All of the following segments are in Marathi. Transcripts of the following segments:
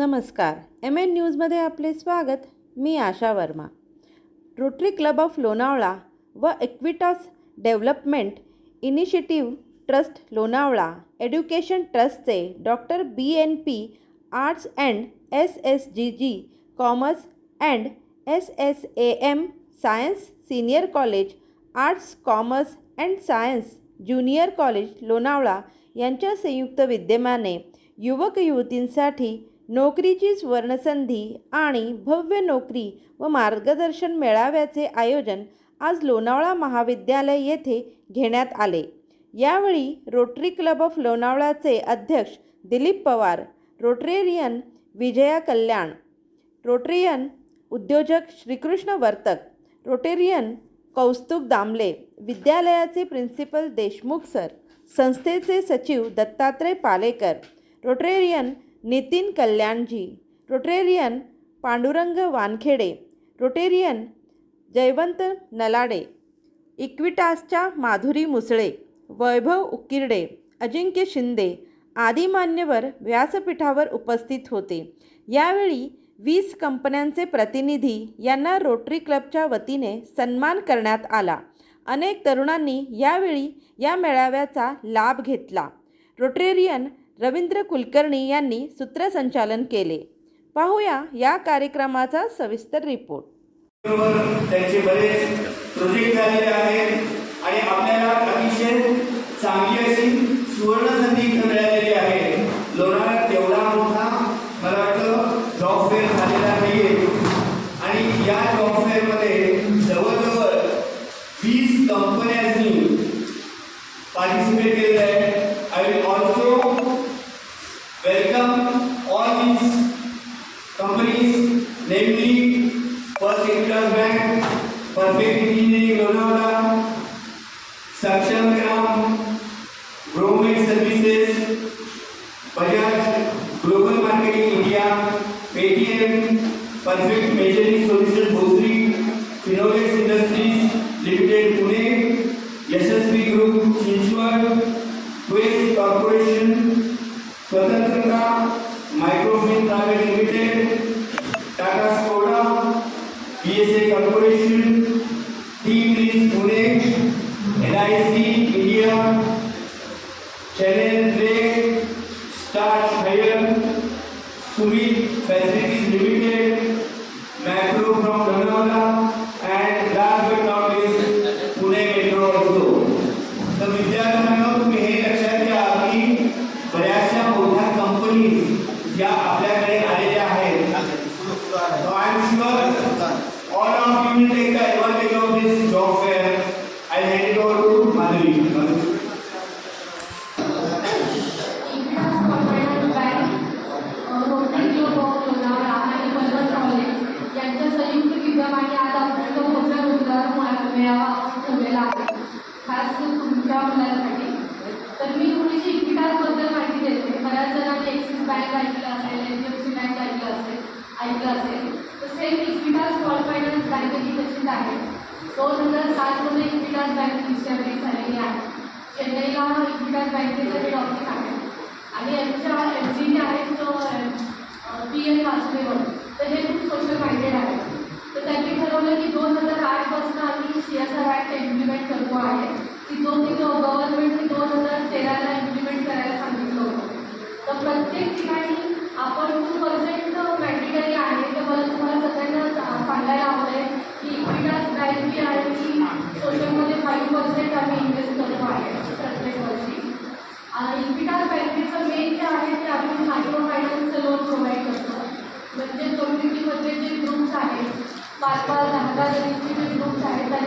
नमस्कार. एम एन न्यूजमध्ये आपले स्वागत. मी Asha Verma. Rotary club of Lonavala व Equitos development initiative trust Lonavala education ट्रस्टचे doctor B N P arts and S S G G commerce and S S A M science senior college arts commerce and science junior college Lonavala यांच्या संयुक्त विद्यमाने युवक युवतींसाठी नोकरीची सुवर्णसंधी आणि भव्य नोकरी व मार्गदर्शन मेळाव्याचे आयोजन आज लोणावळा महाविद्यालय येथे घेण्यात आले. यावेळी रोटरी क्लब ऑफ लोणावळाचे अध्यक्ष दिलीप पवार रोटरेरियन विजया कल्याण रोटरियन उद्योजक श्रीकृष्ण वर्तक रोटेरियन कौस्तुभ दामले विद्यालयाचे प्रिन्सिपल देशमुख सर संस्थेचे सचिव Dattatray Palekar rotarian Nitin Kalyanji rotarian Pandurang Wankhede rotarian Jaywant Nalade इक्विटासच्या Madhuri Musale Vaibhav Ukirde Ajinkya Shinde आदी मान्यवर व्यासपीठावर उपस्थित होते. यावेळी वीस कंपन्यांचे प्रतिनिधी यांना रोटरी क्लबच्या वतीने सन्मान करण्यात आला. अनेक तरुणांनी यावेळी या मेळाव्याचा लाभ घेतला. रोटेरियन रवींद्र कुलकर्णी यांनी सूत्रसंचालन केले. पाहूया या कार्यक्रमाचा सविस्तर रिपोर्ट. त्यांचे बरेच प्रोजेक्ट झालेले आहेत आणि आपल्याला perfect engineering Lonavala Saksham Gram government services Bajaj global marketing India Paytm perfect measuring solution Bhosari Finolex industries limited Pune Yashasvi group Chinchwad Quest corporation Swatantrata Microfin private limited Tata Skoda B S A corporation bank ही आहे. दोन हजार सातमध्ये इक्विटास बँक इस्टॅब्लिश झालेली आहे. चेन्नईला इक्विटास बँकेचं हेड ऑफिस आहे. आणि यांच्या एम सी आहेत पी एन वासुदेवन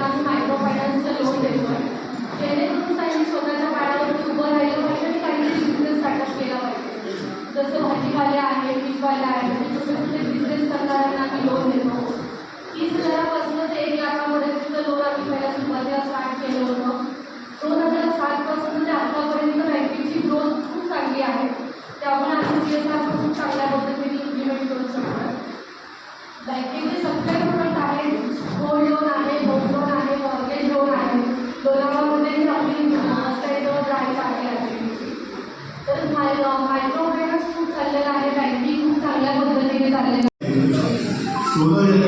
感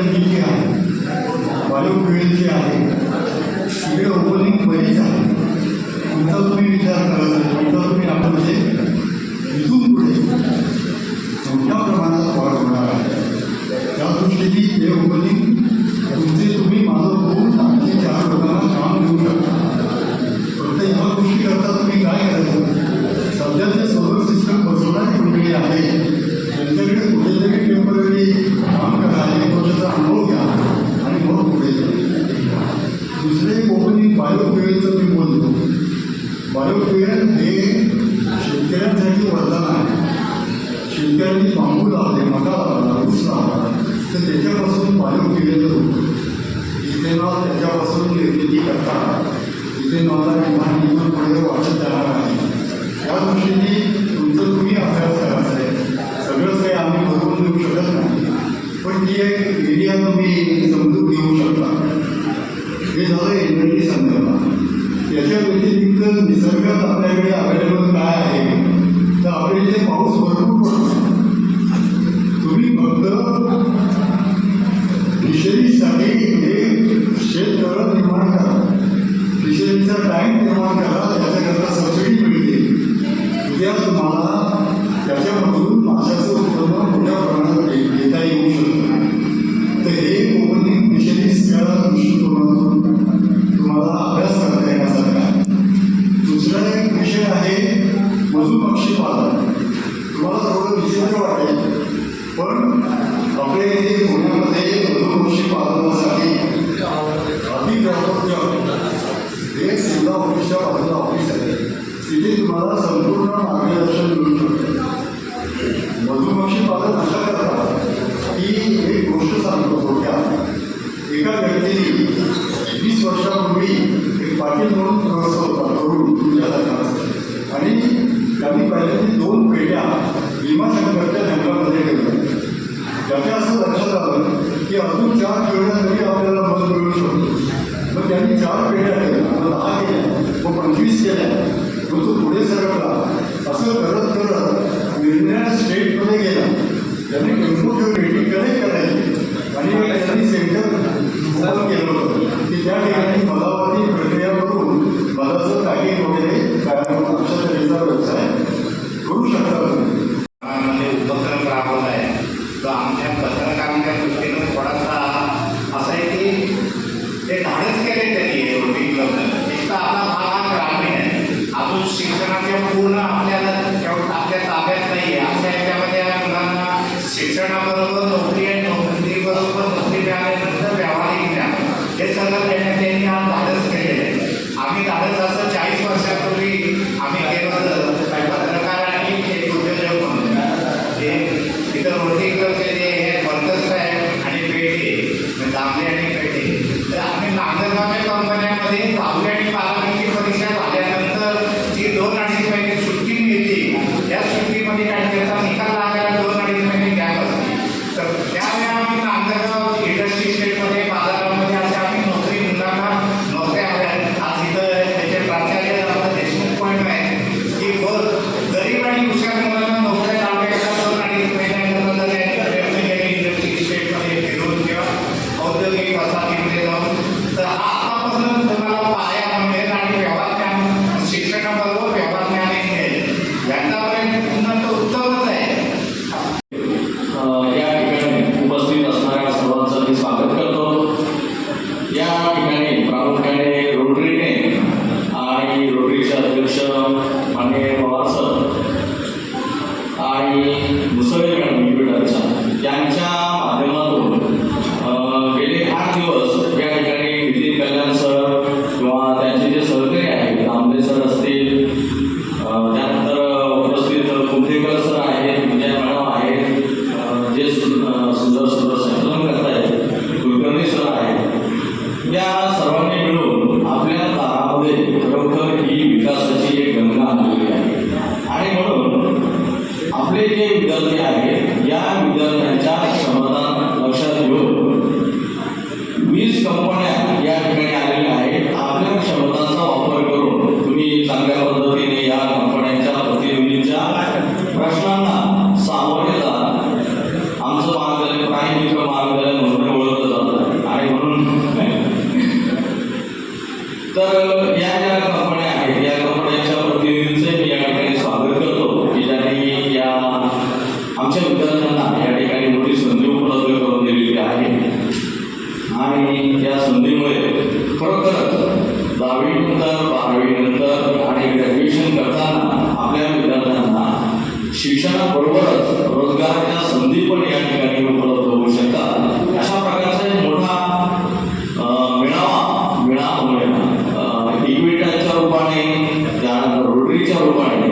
बहिणीची आहे वायू वेळची आहे सगळे ओपनिंग बरीच आहे तुमचा तुम्ही विचार करायचा तुमचा तुम्ही आपण इथून पुढे मोठ्या प्रमाणात वाढ होणार आहे. त्या दृष्टीने हे ओपनिंग तुमचे तुम्ही माझं होऊन आणखी चार लोकांना काम देऊ शकता. फक्त ह्या गोष्टी करता तुम्ही काय करायचं? सध्याचे सर्व सिस्टम बसवण्याची प्रक्रिया आहे Aprendemos, não temos, não nos falamos aqui. A Bíblia é o Esse não, que chama de não, isso aí. त्यांना त्यांनी नाव धाडस मिळेल. आम्ही धाडस असं चाळीस वर्षापूर्वी आम्ही केलं पत्रकार आणि तिथं मूर्तीकडचे जे हे पंकज आणि पेठे म्हणजे दामले तर आम्ही नांदगावे कंपन्यामध्ये दहावी आणि बारावीची परीक्षा झाल्यानंतर जी दोन अडीच महिने सुट्टी मिळते त्या सुट्टीमध्ये काय विद्यार्थी आहे या विद्यार्थ्यांच्या समाधान लक्षात घेऊन वीज कंपनी मिळावा मिळावा इक्विटाच्या रूपाने त्यानंतर रुटीच्या रूपाने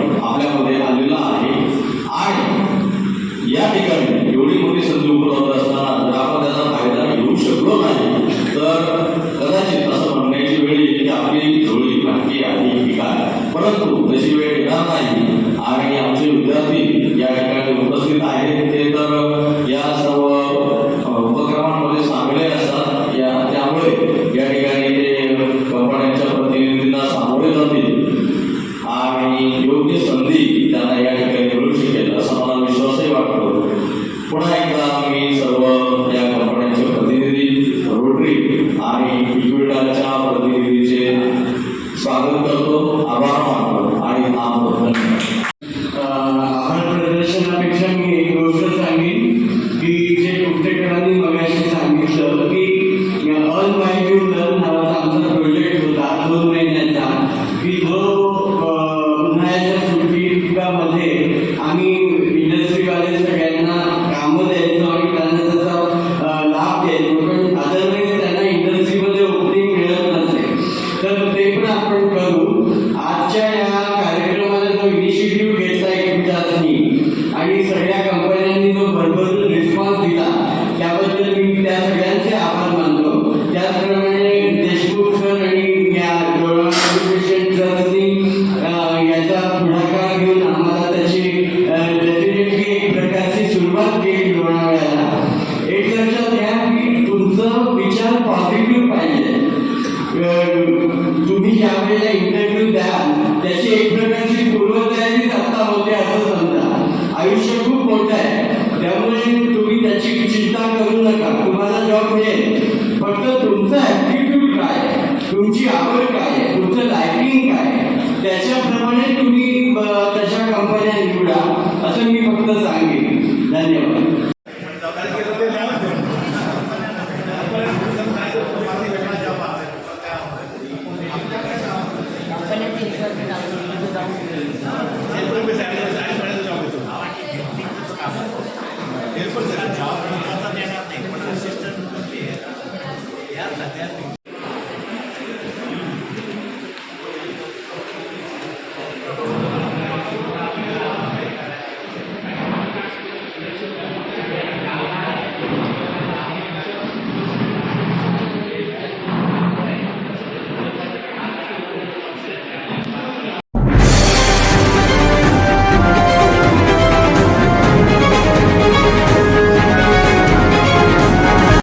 असं मी फक्त सांगेन. धन्यवाद.